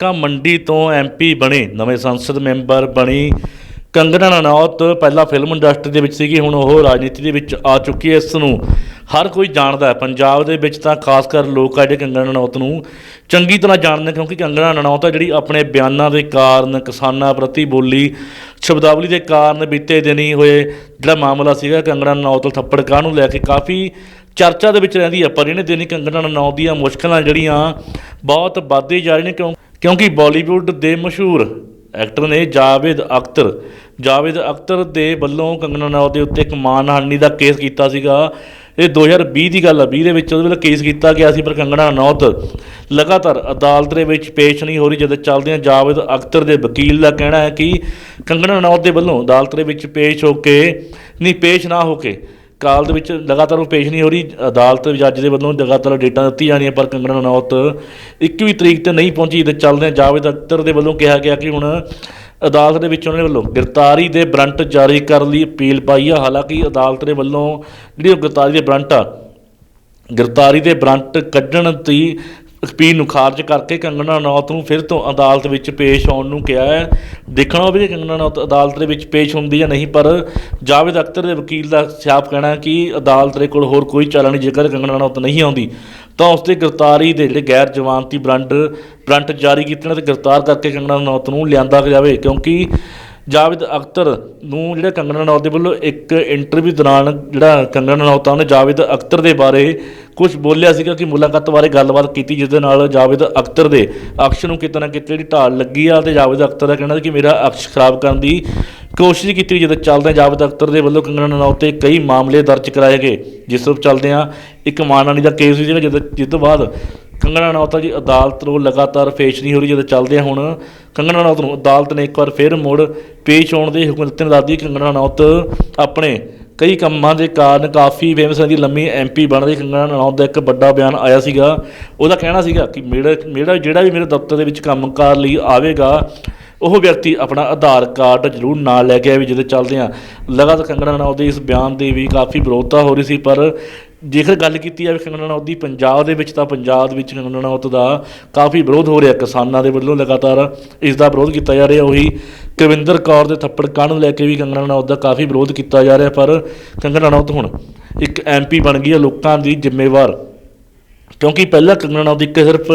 ਕਾ ਮੰਡੀ ਤੋਂ ਐਮਪੀ ਬਣੇ, ਨਵੇਂ ਸੰਸਦ ਮੈਂਬਰ ਬਣੀ। ਕੰਗਨਾ ਰਣੌਤ ਪਹਿਲਾਂ ਫਿਲਮ ਇੰਡਸਟਰੀ ਦੇ ਵਿੱਚ ਸੀਗੀ, ਹੁਣ ਉਹ ਰਾਜਨੀਤੀ ਦੇ ਵਿੱਚ ਆ ਚੁੱਕੀ ਹੈ ਇਸ ਨੂੰ। ਹਰ ਕੋਈ ਜਾਣਦਾ ਹੈ, ਪੰਜਾਬ ਦੇ ਵਿੱਚ ਤਾਂ ਖਾਸ ਕਰ ਲੋਕ ਆ ਜਿਹੜੇ ਕੰਗਨਾ ਰਣੌਤ ਨੂੰ ਚੰਗੀ ਤਰ੍ਹਾਂ ਜਾਣਦੇ ਕਿਉਂਕਿ ਕੰਗਨਾ ਰਣੌਤ ਆ ਜਿਹੜੀ ਆਪਣੇ ਬਿਆਨਾਂ ਦੇ ਕਾਰਨ, ਕਿਸਾਨਾਂ ਪ੍ਰਤੀ ਬੋਲੀ, ਸ਼ਬਦਾਵਲੀ ਦੇ ਕਾਰਨ ਬੀਤੇ ਦਿਨੀ ਹੋਏ ਜਿਹੜਾ ਮਾਮਲਾ ਸੀਗਾ ਕੰਗਨਾ ਰਣੌਤ ਤੋਂ ਥੱਪੜ ਕਾਹ ਨੂੰ ਲੈ ਕੇ ਕਾਫੀ ਚਰਚਾ ਦੇ ਵਿੱਚ ਰਹਿੰਦੀ ਹੈ, ਪਰ ਇਹਨੇ ਦਿਨੀ ਕੰਗਨਾ ਰਣੌਤ ਦੀਆਂ ਮੁਸ਼ਕਲਾਂ ਜਿਹੜੀਆਂ ਬਹੁਤ ਵੱਧਦੀ ਜਾ ਰਹੀਆਂ ਨੇ, ਕਿਉਂ ਕਿਉਂਕਿ ਬਾਲੀਵੁੱਡ ਦੇ ਮਸ਼ਹੂਰ ਐਕਟਰ ਨੇ ਜਾਵੇਦ ਅਖਤਰ ਜਾਵੇਦ ਅਖਤਰ ਦੇ ਵੱਲੋਂ ਕੰਗਨਾ ਰਣੌਤ ਦੇ ਉੱਤੇ ਇੱਕ ਮਾਨਹਾਨੀ ਦਾ ਕੇਸ ਕੀਤਾ ਸੀਗਾ। ਇਹ 2020 ਦੀ ਗੱਲ ਆ 20 ਦੇ ਵਿੱਚ ਉਹਦੇ ਵੱਲੋਂ ਕੇਸ ਕੀਤਾ ਗਿਆ ਸੀ ਪਰ ਕੰਗਣਾ ਰਣੌਤ ਲਗਾਤਾਰ ਅਦਾਲਤ ਦੇ ਵਿੱਚ ਪੇਸ਼ ਨਹੀਂ ਹੋ ਰਹੀ, ਜਦੋਂ ਚੱਲਦਿਆਂ ਜਾਵੇਦ ਅਖਤਰ ਦੇ ਵਕੀਲ ਦਾ ਕਹਿਣਾ ਹੈ ਕਿ ਕੰਗਣਾ ਰਣੌਤ ਦੇ ਵੱਲੋਂ ਅਦਾਲਤ ਦੇ ਵਿੱਚ ਪੇਸ਼ ਹੋ ਕੇ, ਨਹੀਂ, ਪੇਸ਼ ਨਾ ਹੋ ਕੇ ਕਾਲ ਦੇ ਵਿੱਚ ਲਗਾਤਾਰ ਉਹ ਪੇਸ਼ ਨਹੀਂ ਹੋ ਰਹੀ, ਅਦਾਲਤ ਜੱਜ ਦੇ ਵੱਲੋਂ ਲਗਾਤਾਰ ਡੇਟਾਂ ਦਿੱਤੀ ਜਾਣੀਆਂ, ਪਰ ਕੰਗਨਾ ਰਣੌਤ 21ਵੀਂ ਤਰੀਕ ਤੇ ਨਹੀਂ ਪਹੁੰਚੀ ਤੇ ਚੱਲਦੇ ਜਾਵੇਦ ਅਖਤਰ ਦੇ ਵੱਲੋਂ ਕਿਹਾ ਗਿਆ ਕਿ ਹੁਣ ਅਦਾਲਤ ਦੇ ਵਿੱਚ ਉਹਨਾਂ ਦੇ ਵੱਲੋਂ ਗ੍ਰਿਫਤਾਰੀ ਦੇ ਬਰੰਟ ਜਾਰੀ ਕਰਨ ਲਈ ਅਪੀਲ ਪਾਈ ਆ। ਹਾਲਾਂਕਿ ਅਦਾਲਤ ਦੇ ਵੱਲੋਂ ਜਿਹੜੀ ਉਹ ਗ੍ਰਿਫਤਾਰੀ ਦੇ ਬਰੰਟ ਆ, ਗ੍ਰਿਫਤਾਰੀ ਦੇ ਬਰੰਟ ਕੱਢਣ ਦੀ ਅਪੀਲ ਨੂੰ ਖਾਰਜ ਕਰਕੇ ਕੰਗਣਾ ਰਣੌਤ ਨੂੰ ਫਿਰ ਤੋਂ ਅਦਾਲਤ ਵਿੱਚ ਪੇਸ਼ ਆਉਣ ਨੂੰ ਕਿਹਾ ਹੈ। ਦੇਖਣਾ ਹੋਵੇ ਕਿ ਕੰਗਣਾ ਨੌਤ ਅਦਾਲਤ ਦੇ ਵਿੱਚ ਪੇਸ਼ ਹੁੰਦੀ ਜਾਂ ਨਹੀਂ, ਪਰ ਜਾਵੇਦ ਅਖਤਰ ਦੇ ਵਕੀਲ ਦਾ ਸਿਆਪ ਕਹਿਣਾ ਕਿ ਅਦਾਲਤ ਦੇ ਕੋਲ ਹੋਰ ਕੋਈ ਚਾਰਾ ਨਹੀਂ, ਜੇਕਰ ਕੰਗਣਾ ਰਣੌਤ ਨਹੀਂ ਆਉਂਦੀ, ਤਾਂ ਉਸ ਦੇ ਗ੍ਰਿਫਤਾਰੀ ਦੇ ਜਿਹੜੇ ਗੈਰ ਜ਼ਮਾਨਤੀ ਬਰੰਟ ਬਰੰਟ ਜਾਰੀ ਕੀਤੇ ਨੇ ਤੇ ਗ੍ਰਿਫਤਾਰ ਕਰਕੇ ਕੰਗਣਾ ਰਣੌਤ ਨੂੰ ਲਿਆਂਦਾ ਜਾਵੇ, ਕਿਉਂਕਿ ਜਾਵੇਦ ਅਖਤਰ ਨੂੰ ਜਿਹੜਾ ਕੰਗਣਾ ਰਣੌਤ ਦੇ ਵੱਲੋਂ ਇੱਕ ਇੰਟਰਵਿਊ ਦੌਰਾਨ ਜਿਹੜਾ ਕੰਗਣਾ ਰਣੌਤ ਆ, ਉਹਨੇ ਜਾਵੇਦ ਅਖਤਰ ਦੇ ਬਾਰੇ ਕੁਝ ਬੋਲਿਆ ਸੀਗਾ ਕਿ ਮੁਲਾਕਾਤ ਬਾਰੇ ਗੱਲਬਾਤ ਕੀਤੀ ਜਿਸ ਦੇ ਨਾਲ ਜਾਵੇਦ ਅਖਤਰ ਦੇ ਅਕਸ਼ ਨੂੰ ਕਿਤੇ ਨਾ ਕਿਤੇ ਜਿਹੜੀ ਢਾਲ ਲੱਗੀ ਆ ਤੇ ਜਾਵੇਦ ਅਖਤਰ ਦਾ ਕਹਿਣਾ ਸੀ ਕਿ ਮੇਰਾ ਅਕਸ਼ ਖਰਾਬ ਕਰਨ ਦੀ ਕੋਸ਼ਿਸ਼ ਕੀਤੀ ਜਦੋਂ ਚੱਲਦੇ ਜਾਵੇਦ ਅਖਤਰ ਦੇ ਵੱਲੋਂ ਕੰਗਣਾ ਰਣੌਤ ਤੇ ਕਈ ਮਾਮਲੇ ਦਰਜ ਕਰਾਏ ਗਏ। ਜਿਸ ਤੋਂ ਚੱਲਦਿਆਂ ਇੱਕ ਮਾਨਹਾਨੀ ਦਾ ਕੇਸ ਸੀ ਜਿਹੜਾ ਜਦੋਂ ਜਿਸ ਤੋਂ ਬਾਅਦ ਕੰਗਣਾ ਰਣੌਤ ਆ ਜੀ, ਅਦਾਲਤ ਨੂੰ ਲਗਾਤਾਰ ਪੇਸ਼ ਨਹੀਂ ਹੋ ਰਹੀ ਜਦੋਂ ਚੱਲਦੇ ਹੁਣ। ਕੰਗਣਾ ਰਣੌਤ ਨੂੰ ਅਦਾਲਤ ਨੇ ਇੱਕ ਵਾਰ ਫਿਰ ਮੁੜ ਪੇਸ਼ ਹੋਣ ਦੇ ਹੁਕਮ ਦਿੱਤੇ ਨੇ। ਦੱਸਦੀ ਕੰਗਣਾ ਰਣੌਤ ਆਪਣੇ ਕਈ ਕੰਮਾਂ ਦੇ ਕਾਰਨ ਕਾਫੀ ਫੇਮਸ ਦੀ ਲੰਮੀ ਐਮਪੀ ਬਣ ਰਹੀ। ਕੰਗਣਾ ਰਣੌਤ ਦਾ ਇੱਕ ਵੱਡਾ ਬਿਆਨ ਆਇਆ ਸੀਗਾ। ਉਹਦਾ ਕਹਿਣਾ ਸੀਗਾ ਕਿ ਮੇਰਾ ਮੇਰਾ ਜਿਹੜਾ ਵੀ ਮੇਰੇ ਦਫ਼ਤਰ ਦੇ ਵਿੱਚ ਕੰਮ ਕੰਮਕਾਰ ਲਈ ਆਵੇਗਾ, ਉਹ ਵਿਅਕਤੀ ਆਪਣਾ ਆਧਾਰ ਕਾਰਡ ਜ਼ਰੂਰ ਨਾਲ ਲੈ ਕੇ ਆਵੇ ਜਿਹਦੇ ਚੱਲਦੇ ਆ। ਲਗਾਤਾਰ ਕੰਗਣਾ ਰਣੌਤ ਦੇ ਇਸ ਬਿਆਨ ਦੀ ਵੀ ਕਾਫੀ ਵਿਰੋਧਤਾ ਹੋ ਰਹੀ ਸੀ, ਪਰ ਜੇਕਰ ਗੱਲ ਕੀਤੀ ਜਾਵੇ ਕੰਗਨਾ ਰਣੌਤ ਪੰਜਾਬ ਦੇ ਵਿੱਚ ਤਾਂ ਪੰਜਾਬ ਦੇ ਵਿੱਚ ਕੰਗਨਾ ਰਣੌਤ ਦਾ ਕਾਫੀ ਵਿਰੋਧ ਹੋ ਰਿਹਾ, ਕਿਸਾਨਾਂ ਦੇ ਵੱਲੋਂ ਲਗਾਤਾਰ ਇਸ ਦਾ ਵਿਰੋਧ ਕੀਤਾ ਜਾ ਰਿਹਾ। ਉਹੀ ਕਵਿੰਦਰ ਕੌਰ ਦੇ ਥੱਪੜ ਕਾਹਨ ਨੂੰ ਲੈ ਕੇ ਵੀ ਕੰਗਣਾ ਰਣੌਤ ਦਾ ਕਾਫੀ ਵਿਰੋਧ ਕੀਤਾ ਜਾ ਰਿਹਾ, ਪਰ ਕੰਗਣਾ ਰਣੌਤ ਹੁਣ ਇੱਕ ਐਮਪੀ ਬਣ ਗਈ ਹੈ ਲੋਕਾਂ ਦੀ ਜ਼ਿੰਮੇਵਾਰ। ਕਿਉਂਕਿ ਪਹਿਲਾਂ ਕੰਗਣਾ ਰਣੌਤ ਇੱਕ ਸਿਰਫ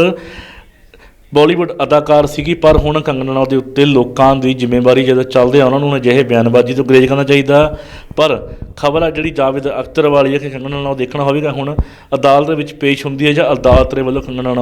ਬਾਲੀਵੁੱਡ ਅਦਾਕਾਰ ਸੀਗੀ, ਪਰ ਹੁਣ ਕੰਗਨਾ ਰਣੌਤ ਦੇ ਉੱਤੇ ਲੋਕਾਂ ਦੀ ਜ਼ਿੰਮੇਵਾਰੀ ਜਦੋਂ ਚੱਲਦੇ ਆ, ਉਹਨਾਂ ਨੂੰ ਅਜਿਹੇ ਬਿਆਨਬਾਜ਼ੀ ਤੋਂ ਗਰੇਜ ਕਰਨਾ ਚਾਹੀਦਾ। ਪਰ ਖਬਰ ਆ ਜਿਹੜੀ ਜਾਵੇਦ ਅਖਤਰ ਵਾਲੀ ਹੈ ਕਿ ਕੰਗਨਾ ਰਣੌਤ ਦੇਖਣਾ ਹੋਵੇਗਾ, ਹੁਣ ਅਦਾਲਤ ਦੇ ਵਿੱਚ ਪੇਸ਼ ਹੁੰਦੀ ਹੈ ਜਾਂ ਅਦਾਲਤ ਦੇ ਵੱਲੋਂ ਕੰਗਨਾ ਰਣੌਤ